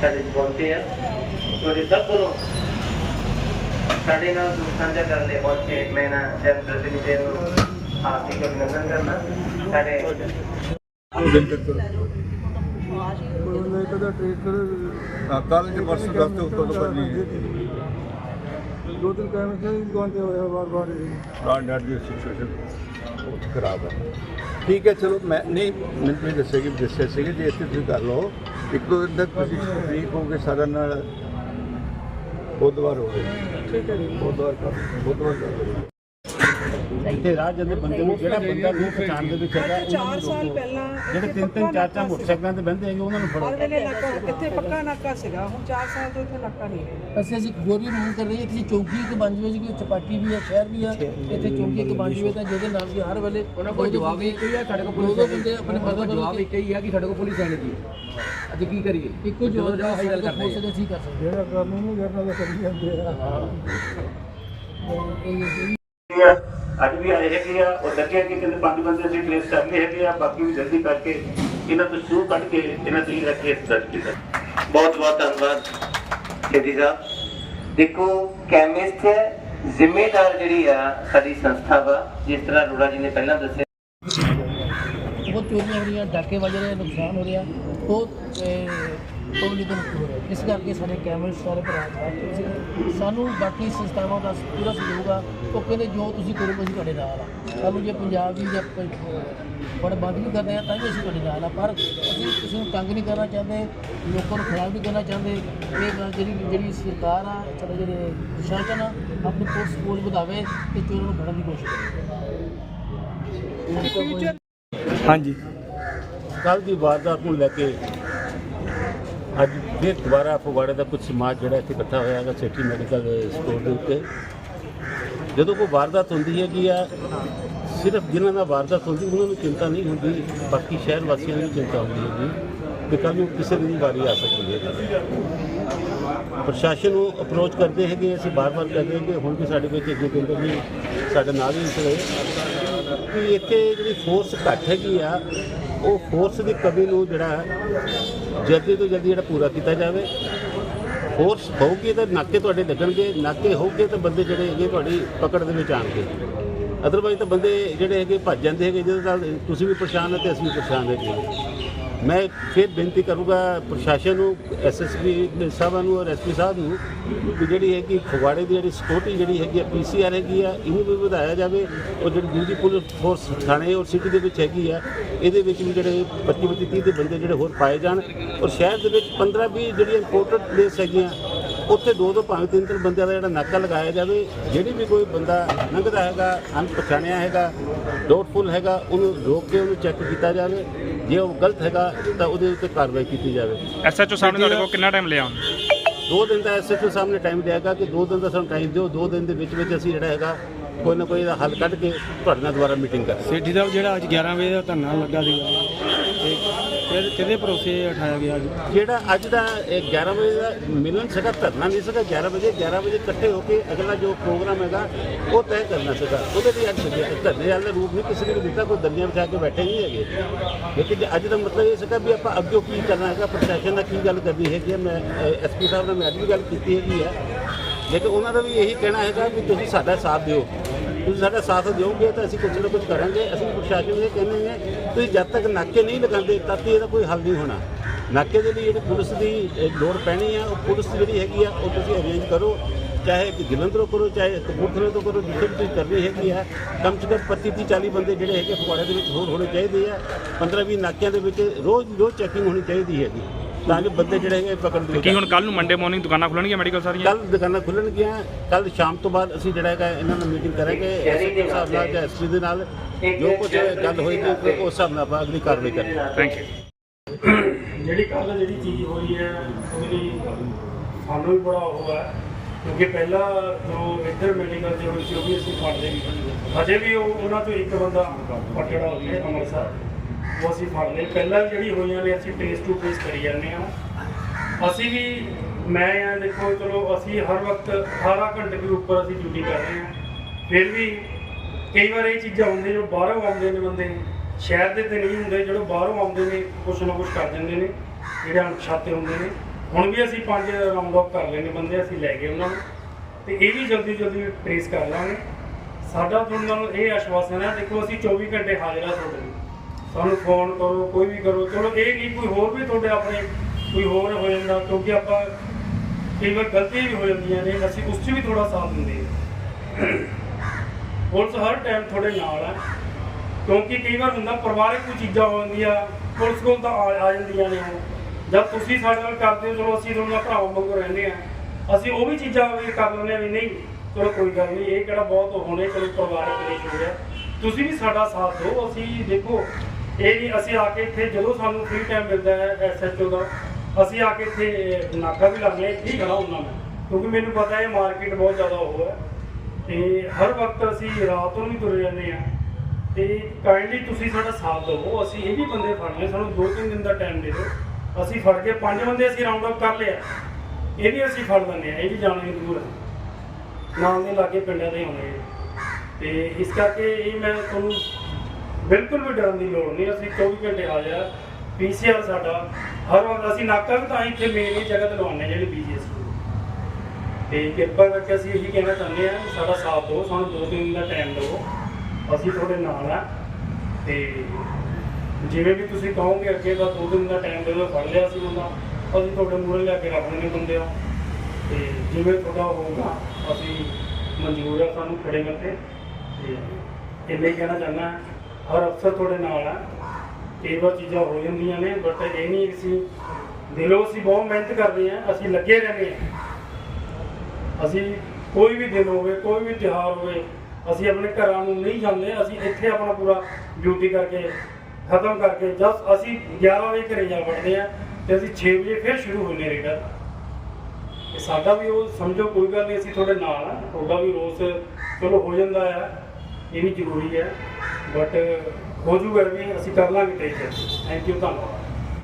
ਸਾਡੇ ਪਹੁੰਚੇ ਆ। ਤੁਹਾਡੇ ਸਭ ਕੋਲੋਂ ਸਾਡੇ ਨਾਲ ਸਾਂਝਾ ਕਰਨ ਲਈ ਪਹੁੰਚੇ ਮੈਂ ਨਾ ਜਨ ਪ੍ਰਤੀਨਿਧੀ ਨੂੰ ਹਾਰਦਿਕ ਅਭਿਨੰਦਨ ਕਰਨਾ ਸਾਡੇ ਉਹਨੇ ਕਦਾ ਟ੍ਰੇਡ ਕਰ ਦੋ ਦਿਨ ਕਾਇਮ ਸੇ ਗਵਾਂਦੇ ਹੋਇਆ ਵਾਰ ਵਾਰ ਰਾਤ ਨੈਟ ਦੀ ਸਿਚੁਏਸ਼ਨ ਬਹੁਤ ਖਰਾਬ ਹੈ ਠੀਕ ਹੈ, ਚਲੋ ਮੈਂ ਨਹੀਂ, ਮੈਨੂੰ ਵੀ ਦੱਸਿਆ ਕਿ ਦੱਸਿਆ ਸੀਗਾ, ਜੇ ਇੱਥੇ ਤੁਸੀਂ ਕਰ ਲਓ। ਇੱਕ ਦੋ ਦਿਨ ਤੱਕ ਤੁਸੀਂ ਠੀਕ ਹੋ ਕੇ ਸਾਰਾ ਨਾਲ ਬੁੱਧਵਾਰ ਹੋ ਗਏ ਠੀਕ ਹੈ ਜੀ। ਬੁੱਧਵਾਰ ਕਰ ਬੁੱਧਵਾਰ ਕਰ ਇੱਥੇ ਰਾਹ ਜਾਂਦੇ ਬੰਦੇ ਨੂੰ ਜਿਹੜਾ ਬੰਦਾ ਨਹੀਂ ਪਛਾਣ ਦੇ ਵਿੱਚ ਹੈਗਾ ਨੂੰ 4 ਸਾਲ ਪਹਿਲਾਂ ਜਿਹੜੇ ਤਿੰਨ ਤਿੰਨ ਚਾਰ ਚਾਰ ਮੋਟਰਸਾਈਕਲਾਂ ਤੇ ਬੰਦੇ ਹੈਗੇ ਉਹਨਾਂ ਨੂੰ ਫੜੋ। ਹਰ ਵੇਲੇ ਨਾਕਾ ਇੱਥੇ ਪੱਕਾ ਨਾਕਾ ਸੀਗਾ। ਹੁਣ 4 ਸਾਲ ਤੋਂ ਇੱਥੇ ਨਾਕਾ ਨਹੀਂ ਹੈ। ਅਸੀਂ ਅਸੀਂ ਗੌਰੀ ਮੰਗ ਕਰ ਰਹੀ ਹੈ ਕਿ ਚੌਂਕੀ ਇੱਕ ਬਣ ਜਾਵੇ ਜੀ ਚਪਾਟੀ ਵੀ ਹੈ ਸ਼ਹਿਰ ਵੀ ਹੈ ਇੱਥੇ ਚੌਂਕੀ ਇੱਕ ਬਣ ਜਾਵੇ ਤਾਂ ਜਿਹਦੇ ਨਾਲ ਵੀ ਹਰ ਵੇਲੇ ਉਹਨਾਂ ਕੋਲ ਜਵਾਬ ਹੀ ਕੋਈ ਹੈ ਸਾਡੇ ਕੋਲ ਪੁਲਿਸ ਦੇ ਬੰਦੇ ਆਪਣੇ ਮਦਦ ਜਵਾਬ ਇੱਕ ਹੀ ਹੈ ਕਿ ਸਾਡੇ ਕੋਲ ਪੁਲਿਸ ਆਣੀ ਦੀ ਅੱਜ ਕੀ ਕਰੀਏ? ਇੱਕੋ ਜਵਾਬ ਦਾ ਹਾਈ ਗੱਲ ਕਰਦੇ ਹਾਂ। ਅਸੀਂ ਕਰ ਸਕਦੇ ਜਿਹੜਾ ਕਰਨੀ ਨਹੀਂ ਕਰਨਾ ਤਾਂ ਕਰੀ ਜਾਂਦੇ ਆ। ਹਾਂ। ਅੱਜ ਵੀ ਆਏ ਹੈਗੇ ਆ ਉਹ ਲੱਗਿਆ ਕਿ ਕਹਿੰਦੇ ਪੰਜ ਬੰਦੇ ਅਸੀਂ ਟ੍ਰੇਸ ਕਰ ਲਏ ਹੈਗੇ ਆ ਬਾਕੀ ਵੀ ਜਲਦੀ ਕਰਕੇ ਇਹਨਾਂ ਤੋਂ ਸ਼ੁਰੂ ਕੱਢ ਕੇ ਇਹਨਾਂ ਤੇ ਰੱਖ ਕੇ ਦਰਜ ਕੀਤਾ। ਬਹੁਤ ਬਹੁਤ ਧੰਨਵਾਦ ਖੇਦੀ ਸਾਹਿਬ। ਦੇਖੋ ਕੈਮਿਸਟ ਜ਼ਿੰਮੇਦਾਰ ਜਿਹੜੀ ਆ ਸਾਡੀ ਸੰਸਥਾ ਵਾ ਜਿਸ ਤਰ੍ਹਾਂ ਅਰੋੜਾ ਜੀ ਨੇ ਪਹਿਲਾਂ ਦੱਸਿਆ। ਬਹੁਤ ਚੋਰੀਆਂ ਹੋ ਰਹੀਆਂ ਡਾਕੇ ਵੱਜ ਰਹੇ ਨੁਕਸਾਨ ਹੋ ਰਿਹਾ। ਬਹੁਤ ਪਬਲਿਕ ਨੂੰ ਰਿਹਾ ਇਸ ਕਰਕੇ ਸਾਡੇ ਕੈਮਰੇ ਸਾਰੇ ਭਰਾ ਸਾਥ ਸੀ ਸਾਨੂੰ ਬਾਕੀ ਸੰਸਥਾਵਾਂ ਦਾ ਪੂਰਾ ਸਹਿਯੋਗ ਆ। ਉਹ ਕਹਿੰਦੇ ਜੋ ਤੁਸੀਂ ਕਰੋ ਅਸੀਂ ਤੁਹਾਡੇ ਨਾਲ ਆ। ਸਾਨੂੰ ਜੇ ਪੰਜਾਬ ਦੀ ਜਾਂ ਬੜ ਬੰਦ ਵੀ ਕਰਦੇ ਆ ਤਾਂ ਵੀ ਅਸੀਂ ਤੁਹਾਡੇ ਨਾਲ ਆ। ਪਰ ਅਸੀਂ ਕਿਸੇ ਨੂੰ ਤੰਗ ਨਹੀਂ ਕਰਨਾ ਚਾਹੁੰਦੇ ਲੋਕਾਂ ਨੂੰ ਖਰਾਬ ਨਹੀਂ ਕਰਨਾ ਚਾਹੁੰਦੇ। ਇਹ ਗੱਲ ਜਿਹੜੀ ਜਿਹੜੀ ਸਰਕਾਰ ਆ ਸਾਡੇ ਜਿਹੜੇ ਪ੍ਰਸ਼ਾਸਨ ਆ ਆਪਣੀ ਪੁਲਿਸ ਫੋਰਸ ਵਧਾਵੇ ਤੇ ਚੋਰਾਂ ਨੂੰ ਫੜਨ ਦੀ ਕੋਸ਼ਿਸ਼ ਕਰੇ। ਹਾਂਜੀ। ਕੱਲ ਦੀ ਵਾਰਦਾਤ ਨੂੰ ਲੈ ਕੇ ਅੱਜ ਫਿਰ ਦੁਬਾਰਾ ਫਗਵਾੜੇ ਦਾ ਕੁਝ ਸਮਾਜ ਜਿਹੜਾ ਇੱਥੇ ਇਕੱਠਾ ਹੋਇਆ ਹੈਗਾ ਸਿਟੀ ਮੈਡੀਕਲ ਸਟੋਰ ਦੇ ਉੱਤੇ। ਜਦੋਂ ਕੋਈ ਵਾਰਦਾਤ ਹੁੰਦੀ ਹੈਗੀ ਆ, ਸਿਰਫ ਜਿਨ੍ਹਾਂ ਨਾਲ ਵਾਰਦਾਤ ਹੁੰਦੀ, ਉਹਨਾਂ ਨੂੰ ਚਿੰਤਾ ਨਹੀਂ ਹੁੰਦੀ, ਬਾਕੀ ਸ਼ਹਿਰ ਵਾਸੀਆਂ ਨੂੰ ਚਿੰਤਾ ਹੁੰਦੀ ਹੈਗੀ ਕਿ ਕੱਲ ਨੂੰ ਕਿਸੇ ਦੀ ਵੀ ਵਾਰੀ ਆ ਸਕਦੀ ਹੈ। ਪ੍ਰਸ਼ਾਸਨ ਨੂੰ ਅਪਰੋਚ ਕਰਦੇ ਹੈਗੇ, ਅਸੀਂ ਬਾਰ-ਬਾਰ ਕਹਿੰਦੇ ਹਾਂ ਕਿ ਹੁਣ ਵੀ ਸਾਡੇ ਵਿੱਚ ਅੱਗੇ ਕਹਿੰਦੇ ਵੀ ਸਾਡੇ ਨਾਲ ਹੀ ਖੜੇ ਕਿ ਇੱਥੇ ਜਿਹੜੀ ਫੋਰਸ ਘੱਟ ਹੈਗੀ ਆ ਉਹ ਫੋਰਸ ਦੀ ਕਮੀ ਨੂੰ ਜਿਹੜਾ ਜਲਦੀ ਤੋਂ ਜਲਦੀ ਜਿਹੜਾ ਪੂਰਾ ਕੀਤਾ ਜਾਵੇ। ਫੋਰਸ ਹੋਊਗੀ ਤਾਂ ਨਾਕੇ ਤੁਹਾਡੇ ਲੱਗਣਗੇ, ਨਾਕੇ ਹੋਊਗੇ ਤਾਂ ਬੰਦੇ ਜਿਹੜੇ ਹੈਗੇ ਤੁਹਾਡੀ ਪਕੜ ਦੇ ਵਿੱਚ ਆਣਗੇ ਅਦਰਵਾਈਜ਼ ਤਾਂ ਬੰਦੇ ਜਿਹੜੇ ਹੈਗੇ ਭੱਜ ਜਾਂਦੇ ਹੈਗੇ, ਜਿਹਦੇ ਨਾਲ ਤੁਸੀਂ ਵੀ ਪਰੇਸ਼ਾਨ ਹੋ ਤੇ ਅਸੀਂ ਵੀ ਪਰੇਸ਼ਾਨ ਹੈਗੇ ਮੈਂ ਫਿਰ ਬੇਨਤੀ ਕਰੂੰਗਾ ਪ੍ਰਸ਼ਾਸਨ ਨੂੰ ਐਸਐਸਪੀ ਸਾਹਿਬਾਂ ਨੂੰ ਔਰ ਐਸਪੀ ਸਾਹਿਬ ਨੂੰ ਕਿ ਜਿਹੜੀ ਹੈ ਕਿ ਫਗਵਾੜੇ ਦੀ ਜਿਹੜੀ ਸਿਕਿਉਰਿਟੀ ਜਿਹੜੀ ਹੈਗੀ ਆ ਪੀਸੀਆਰ ਹੈਗੀ ਆ, ਇਹਨੂੰ ਵੀ ਵਧਾਇਆ ਜਾਵੇ ਔਰ ਜਿਹੜੀ ਦੂਜੀ ਪੁਲਿਸ ਫੋਰਸ ਥਾਣੇ ਔਰ ਸਿਟੀ ਦੇ ਵਿੱਚ ਹੈਗੀ ਆ, ਇਹਦੇ ਵਿੱਚ ਵੀ ਜਿਹੜੇ 25 25 30 ਦੇ ਬੰਦੇ ਜਿਹੜੇ ਹੋਰ ਪਾਏ ਜਾਣ ਔਰ ਸ਼ਹਿਰ ਦੇ ਵਿੱਚ 15 20 ਜਿਹੜੀਆਂ ਇੰਪੋਰਟਡ ਪਲੇਸ ਹੈਗੀਆਂ, ਉੱਥੇ ਦੋ ਦੋ ਭਾਵੇਂ ਤਿੰਨ ਤਿੰਨ ਬੰਦਿਆਂ ਦਾ ਜਿਹੜਾ ਨਾਕਾ ਲਗਾਇਆ ਜਾਵੇ, ਜਿਹੜੀ ਵੀ ਕੋਈ ਬੰਦਾ ਲੰਘਦਾ ਹੈਗਾ, ਅਣਪਛਾਣਿਆ ਹੈਗਾ ਡਾਊਟਫੁਲ ਹੈਗਾ, ਉਹਨੂੰ ਰੋਕ ਕੇ ਉਹਨੂੰ ਚੈੱਕ ਕੀਤਾ ਜਾਵੇ ਜੇ ਉਹ ਗਲਤ ਹੈਗਾ ਤਾਂ ਉਹਦੇ ਉੱਤੇ ਕਾਰਵਾਈ ਕੀਤੀ ਜਾਵੇ। ਐਸਐਚਓ ਸਾਹਿਬ ਨੇ ਤੁਹਾਡੇ ਕੋਲ ਕਿੰਨਾ ਟਾਈਮ ਲਿਆ ਹੁਣ ਦੋ ਦਿਨ ਦਾ ਐਸਐਚਓ ਸਾਹਮਣੇ ਟਾਈਮ ਦਿਆਗਾ ਕਿ ਦੋ ਦਿਨ ਦਾ ਸਾਨੂੰ ਟਾਈਮ ਦਿਓ। ਦੋ ਦਿਨ ਦੇ ਵਿੱਚ ਵਿੱਚ ਅਸੀਂ ਜਿਹੜਾ ਹੈਗਾ ਕੋਈ ਨਾ ਕੋਈ ਇਹਦਾ ਹੱਲ ਕੱਢ ਕੇ ਤੁਹਾਡੇ ਨਾਲ ਦੁਬਾਰਾ ਮੀਟਿੰਗ ਕਰਾਂਗੇ। ਸੇਠੀ ਸਾਹਿਬ ਜਿਹੜਾ ਅੱਜ 11 ਵਜੇ ਦਾ ਧਰਨਾ ਲੱਗਾ ਸੀਗਾ। ਤੇ ਫਿਰ ਕਿਹਦੇ ਭਰੋਸੇ ਉਠਾਇਆ ਗਿਆ ਅੱਜ ਜਿਹੜਾ ਅੱਜ ਦਾ ਇਹ 11 ਵਜੇ ਦਾ ਮਿਲਣ ਸੀਗਾ, ਧਰਨਾ ਨਹੀਂ ਸੀਗਾ 11 ਵਜੇ 11 ਵਜੇ ਇਕੱਠੇ ਹੋ ਕੇ ਅਗਲਾ ਜੋ ਪ੍ਰੋਗਰਾਮ ਹੈਗਾ, ਉਹ ਤੈਅ ਕਰਨਾ ਸੀਗਾ। ਉਹਦੇ ਲਈ ਅੱਜ ਸੱਦਿਆ। ਧਰਨੇ ਵਾਲਾ ਰੂਪ ਨਹੀਂ ਕਿਸੇ ਨੇ ਵੀ ਦਿੱਤਾ, ਕੋਈ ਦਰਜੀਆਂ ਬਿਠਾ ਕੇ ਬੈਠੇ ਨਹੀਂ ਹੈਗੇ। ਲੇਕਿਨ ਜੇ ਅੱਜ ਦਾ ਮਤਲਬ ਇਹ ਸੀਗਾ ਵੀ ਆਪਾਂ ਅੱਗੇ ਕੀ ਕਰਨਾ ਹੈਗਾ, ਪ੍ਰਸ਼ਾਸਨ ਨਾਲ ਕੀ ਗੱਲ ਕਰਨੀ ਹੈਗੀ ਹੈ, ਮੈਂ ਐਸਪੀ ਸਾਹਿਬ ਨਾਲ ਮੈਂ ਅੱਜ ਵੀ ਗੱਲ ਕੀਤੀ ਹੈਗੀ ਹੈ। ਲੇਕਿਨ ਉਹਨਾਂ ਦਾ ਵੀ ਇਹੀ ਕਹਿਣਾ ਹੈਗਾ ਵੀ ਤੁਸੀਂ ਸਾਡਾ ਸਾਥ ਦਿਓ। ਤੁਸੀਂ ਸਾਡਾ ਸਾਥ ਦਿਓਗੇ ਤਾਂ ਅਸੀਂ ਕੁਝ ਨਾ ਕੁਝ ਕਰਾਂਗੇ, ਅਸੀਂ ਪ੍ਰਸ਼ਾਸਨ ਨੂੰ ਇਹ ਕਹਿੰਦੇ ਹਾਂ, ਤੁਸੀਂ ਜਦ ਤੱਕ ਨਾਕੇ ਨਹੀਂ ਲਗਾਉਂਦੇ ਤਦ ਤੱਕ ਇਹਦਾ ਕੋਈ ਹੱਲ ਨਹੀਂ ਹੋਣਾ। ਨਾਕੇ ਦੇ ਲਈ ਜਿਹੜੀ ਪੁਲਿਸ ਦੀ ਲੋੜ ਪੈਣੀ ਆ, ਉਹ ਪੁਲਿਸ ਜਿਹੜੀ ਹੈਗੀ ਆ, ਉਹ ਤੁਸੀਂ ਅਰੇਂਜ ਕਰੋ। ਚਾਹੇ ਕਿ ਜਲੰਧਰੋਂ ਕਰੋ, ਚਾਹੇ ਕਪੂਰਥਲੇ ਤੋਂ ਕਰੋ, ਜਿੱਥੇ ਵੀ ਤੁਸੀਂ ਕਰਨੀ ਹੈਗੀ ਆ, ਕਮ ਸੇ ਕਮ 25 30 40 ਬੰਦੇ ਜਿਹੜੇ ਹੈਗੇ ਫਗਵਾੜੇ ਦੇ ਵਿੱਚ ਹੋਰ ਹੋਣੇ ਚਾਹੀਦੇ ਆ। 15 20 ਨਾਕਿਆਂ ਦੇ ਵਿੱਚ ਰੋਜ਼ ਰੋਜ਼ ਚੈਕਿੰਗ ਹੋਣੀ ਚਾਹੀਦੀ ਹੈਗੀ। ਤਾਂ ਕਿ ਬੰਦੇ ਜਿਹੜੇ ਹੈਗੇ ਪਕੜ ਦੇ ਕੀ ਹੁਣ ਕੱਲ ਨੂੰ ਮੰਡੇ ਮਾਰਨਿੰਗ ਦੁਕਾਨਾਂ ਖੁੱਲਣਗੀਆਂ ਮੈਡੀਕਲ ਸਾਰੀਆਂ? ਕੱਲ ਦੁਕਾਨਾਂ ਖੁੱਲਣਗੀਆਂ। ਕੱਲ ਸ਼ਾਮ ਤੋਂ ਬਾਅਦ ਅਸੀਂ ਜਿਹੜਾ ਹੈਗਾ ਇਹਨਾਂ ਨਾਲ ਮੀਟਿੰਗ ਕਰਾਂਗੇ। ਐਸਪੀ ਸਾਹਿਬ ਨਾਲ ਜਾਂ ਐਸਪੀ ਦੇ ਨਾਲ ਜੋ ਕੁਝ ਗੱਲ ਹੋਏਗੀ ਉਸ ਹਿਸਾਬ ਨਾਲ ਆਪਾਂ ਅਗਲੀ ਕਾਰਵਾਈ ਕਰਾਂਗੇ। ਥੈਂਕ ਯੂ ਜਿਹੜੀ ਕੱਲ ਜਿਹੜੀ ਚੀਜ਼ ਹੋਈ ਹੈ ਉਹਦੇ ਲਈ ਸਾਨੂੰ ਵੀ ਬੜਾ ਉਹ ਹੈ ਕਿਉਂਕਿ ਪਹਿਲਾਂ ਜੋ ਇੱਧਰ ਮੈਡੀਕਲ ਦੇ ਸੀ ਉਹ ਵੀ ਅਸੀਂ ਫੜਦੇ ਵੀ ਹਜੇ ਵੀ ਉਹ ਉਹਨਾਂ ਤੋਂ ਇੱਕ ਬੰਦਾ ਪਟੜਾ ਹੋ ਗਿਆ ਅੰਮ੍ਰਿਤਸਰ। ਉਹ ਅਸੀਂ ਫੜ ਲਏ। ਪਹਿਲਾਂ ਵੀ ਜਿਹੜੀ ਹੋਈਆਂ ਨੇ, ਅਸੀਂ ਟੇਸ ਟੂ ਟੇਸ ਕਰੀ ਜਾਂਦੇ ਆ ਅਸੀਂ ਵੀ, ਮੈਂ ਆ, ਦੇਖੋ, ਚਲੋ, ਅਸੀਂ ਹਰ ਵਕਤ 18 ਘੰਟੇ ਦੇ ਉੱਪਰ ਅਸੀਂ ਡਿਊਟੀ ਕਰ ਰਹੇ ਹਾਂ। ਫਿਰ ਵੀ ਕਈ ਵਾਰ ਇਹ ਚੀਜ਼ਾਂ ਹੁੰਦੀਆਂ ਜੋ ਬਾਹਰੋਂ ਆਉਂਦੇ ਨੇ ਬੰਦੇ। ਸ਼ਹਿਰ ਦੇ ਤੇ ਨਹੀਂ ਹੁੰਦੇ ਜਿਹੜੇ ਬਾਹਰੋਂ ਆਉਂਦੇ ਨੇ, ਕੁਛ ਨਾ ਕੁਛ ਕਰ ਦਿੰਦੇ ਨੇ। ਜਿਹੜੇ ਅਣਪਛਾਤੇ ਹੁੰਦੇ ਨੇ। ਹੁਣ ਵੀ ਅਸੀਂ ਪੰਜ ਰਾਉਂਡ ਆਫ ਕਰ ਲੈਣੇ ਬੰਦੇ, ਅਸੀਂ ਲੈ ਗਏ ਉਹਨਾਂ ਨੂੰ। ਤੇ ਇਹ ਵੀ ਜਲਦੀ ਜਲਦੀ ਟ੍ਰੇਸ ਕਰ ਲਾਂਗੇ। ਸਾਡਾ ਤੁਹਾਨੂੰ ਇਹ ਆਸ਼ਵਾਸਨ ਹੈ, ਦੇਖੋ, ਅਸੀਂ 24 ਘੰਟੇ ਹਾਜ਼ਰ ਆ ਤੁਹਾਡੇ ਲਈ। ਸਾਨੂੰ ਫੋਨ ਕਰੋ, ਕੋਈ ਵੀ ਕਰੋ। ਚਲੋ ਇਹ ਨਹੀਂ ਕੋਈ ਹੋਰ ਵੀ ਤੁਹਾਡੇ ਆਪਣੇ ਕੋਈ ਹੋਰ ਹੋ ਜਾਂਦਾ, ਕਿਉਂਕਿ ਆਪਾਂ ਕਈ ਵਾਰ ਗਲਤੀਆਂ ਵੀ ਹੋ ਜਾਂਦੀਆਂ ਨੇ, ਅਸੀਂ ਉਸ 'ਚ ਵੀ ਥੋੜਾ ਸਾਥ ਦਿੰਦੇ ਹਾਂ। ਪੁਲਿਸ ਹਰ ਟਾਈਮ ਤੁਹਾਡੇ ਨਾਲ ਹੈ, ਕਿਉਂਕਿ ਕਈ ਵਾਰ ਹੁੰਦਾ ਪਰਿਵਾਰਕ ਕੋਈ ਚੀਜ਼ਾਂ ਹੋ ਜਾਂਦੀਆਂ, ਪੁਲਿਸ ਕੋਲ ਤਾਂ ਆ ਆ ਜਾਂਦੀਆਂ ਨੇ ਉਹ। ਜਦ ਤੁਸੀਂ ਸਾਡੇ ਨਾਲ ਕਰਦੇ ਹੋ, ਚਲੋ ਅਸੀਂ ਤੁਹਾਨੂੰ ਭਰਾਵਾਂ ਵਾਂਗੂ ਰਹਿੰਦੇ ਆ ਅਸੀਂ ਉਹ ਵੀ ਚੀਜ਼ਾਂ ਵੀ ਕਰ ਲੈਂਦੇ ਆ ਵੀ ਨਹੀਂ, ਚਲੋ ਕੋਈ ਗੱਲ ਨਹੀਂ, ਇਹ ਕਿਹੜਾ ਬਹੁਤ ਹੋਣੇ, ਚਲੋ ਪਰਿਵਾਰਕ ਕਲੇਸ਼ ਹੋ। ਗਿਆ ਤੁਸੀਂ ਵੀ ਸਾਡਾ ਸਾਥ ਦਿਓ, ਅਸੀਂ ਦੇਖੋ ਇਹ ਨਹੀਂ ਅਸੀਂ ਆ ਕੇ ਇੱਥੇ ਜਦੋਂ ਸਾਨੂੰ ਫ੍ਰੀ ਟਾਈਮ ਮਿਲਦਾ ਹੈ ਐਸਐਚਓ ਦਾ, ਅਸੀਂ ਆ ਕੇ ਇੱਥੇ ਨਾਕਾ ਵੀ ਲਾਉਂਦੇ ਹਾਂ, ਇੱਥੇ ਹੀ ਖੜਾ ਹੁੰਦਾ ਮੈਂ। ਕਿਉਂਕਿ ਮੈਨੂੰ ਪਤਾ ਹੈ ਮਾਰਕੀਟ ਬਹੁਤ ਜ਼ਿਆਦਾ ਉਹ ਹੈ। ਤੇ ਹਰ ਵਕਤ ਅਸੀਂ ਰਾਤ ਨੂੰ ਵੀ ਤੁਰੇ ਜਾਂਦੇ ਆ ਤੇ ਕਾਈਂਡਲੀ ਤੁਸੀਂ ਸਾਡਾ ਸਾਥ ਦਿਓ, ਅਸੀਂ ਇਹ ਵੀ ਬੰਦੇ ਫੜਨੇ ਸਾਨੂੰ 2-3 ਦਿਨ ਦਾ ਟਾਈਮ ਦੇ ਦਿਓ। ਅਸੀਂ ਫੜ ਕੇ ਪੰਜ ਬੰਦੇ ਅਸੀਂ ਰਾਉਂਡ ਅਪ ਕਰ ਲਿਆ। ਇਹ ਵੀ ਅਸੀਂ ਫੜ ਲੈਂਦੇ ਆ ਇਹ ਵੀ ਜਾਣੇ ਦੂਰ ਹੈ। ਨਾਲ ਦੇ ਲਾਗੇ ਪਿੰਡਾਂ ਦੇ ਹੋਣੇ ਤੇ ਇਸ ਕਰਕੇ ਇਹ ਮੈਂ ਤੁਹਾਨੂੰ ਬਿਲਕੁਲ ਵੀ ਡਰਨ ਦੀ ਲੋੜ ਨਹੀਂ, ਅਸੀਂ 24 ਘੰਟੇ ਹਾਜ਼ਰ ਆ ਪੀਸੀਆਰ ਸਾਡਾ ਹਰ ਵਾਰ ਅਸੀਂ ਨਾਕਾ ਵੀ ਤਾਂ ਹੀ ਇੱਥੇ ਮੇਨ ਹੀ ਜਗ੍ਹਾ ਤੇ ਲਵਾਉਂਦੇ ਹਾਂ ਜਿਹੜੀ ਬੀਜੀਐਸ ਤੇ ਕਿਰਪਾ ਕਰਕੇ ਅਸੀਂ ਇਹੀ ਕਹਿਣਾ ਚਾਹੁੰਦੇ ਹਾਂ, ਸਾਡਾ ਸਾਥ ਦਿਓ, ਸਾਨੂੰ ਦੋ ਤਿੰਨ ਦਿਨ ਦਾ ਟਾਈਮ ਦਿਓ। ਅਸੀਂ ਤੁਹਾਡੇ ਨਾਲ ਆ ਤੇ ਜਿਵੇਂ ਵੀ ਤੁਸੀਂ ਕਹੋਗੇ ਅੱਗੇ ਦਾ ਦੋ ਦਿਨ ਦਾ ਟਾਈਮ ਦੇ ਦਿਓ ਫੜ ਲਿਆ ਸੀ ਬੰਦਾ ਅਸੀਂ ਤੁਹਾਡੇ ਮੂਹਰੇ ਲਿਆ ਕੇ ਰੱਖ ਲੈਣੇ ਬੰਦੇ ਆ ਤੇ ਜਿਵੇਂ ਤੁਹਾਡਾ ਹੋਊਗਾ, ਅਸੀਂ ਮਨਜ਼ੂਰ ਆ ਸਾਨੂੰ ਖੜੇ ਕਰਕੇ। ਤੇ ਇੰਨੇ ਕਹਿਣਾ ਚਾਹੁੰਦਾ ਹਰ ਅਫਸਰ ਤੁਹਾਡੇ ਨਾਲ ਹੈ ਕਈ ਵਾਰ ਚੀਜ਼ਾਂ ਹੋ ਜਾਂਦੀਆਂ ਨੇ ਬਟ ਇਹ ਨਹੀਂ ਅਸੀਂ ਦਿਲੋਂ ਅਸੀਂ ਬਹੁਤ ਮਿਹਨਤ ਕਰਦੇ ਹਾਂ, ਅਸੀਂ ਲੱਗੇ ਰਹਿੰਦੇ ਹਾਂ। ਅਸੀਂ ਕੋਈ ਵੀ ਦਿਨ ਹੋਵੇ, ਕੋਈ ਵੀ ਤਿਉਹਾਰ ਹੋਵੇ, ਅਸੀਂ ਆਪਣੇ ਘਰਾਂ ਨੂੰ ਨਹੀਂ ਜਾਂਦੇ, ਅਸੀਂ ਇੱਥੇ ਆਪਣਾ ਪੂਰਾ ਡਿਊਟੀ ਕਰਕੇ ਖਤਮ ਕਰਕੇ ਜਦ ਅਸੀਂ 11 ਵਜੇ ਘਰੇ ਜਾ ਵੜਦੇ ਆ ਤੇ ਅਸੀਂ 6 ਵਜੇ ਫਿਰ ਸ਼ੁਰੂ ਹੁੰਦੇ ਰੇਡਾ ਇਹ ਸਾਡਾ ਵੀ ਉਹ ਸਮਝੋ, ਕੋਈ ਗੱਲ ਨਹੀਂ, ਅਸੀਂ ਤੁਹਾਡੇ ਨਾਲ ਆ ਤੁਹਾਡਾ ਵੀ ਰੋਸ ਚਲੋ ਹੋ ਜਾਂਦਾ ਆ, ਇਹ ਵੀ ਜ਼ਰੂਰੀ ਹੈ। ਬਟ ਹੋ ਜੂਗਾ ਵੀ ਅਸੀਂ ਕਰ ਲਾਂਗੇ ਟੇਕ ਥੈਂਕ ਯੂ ਧੰਨਵਾਦ।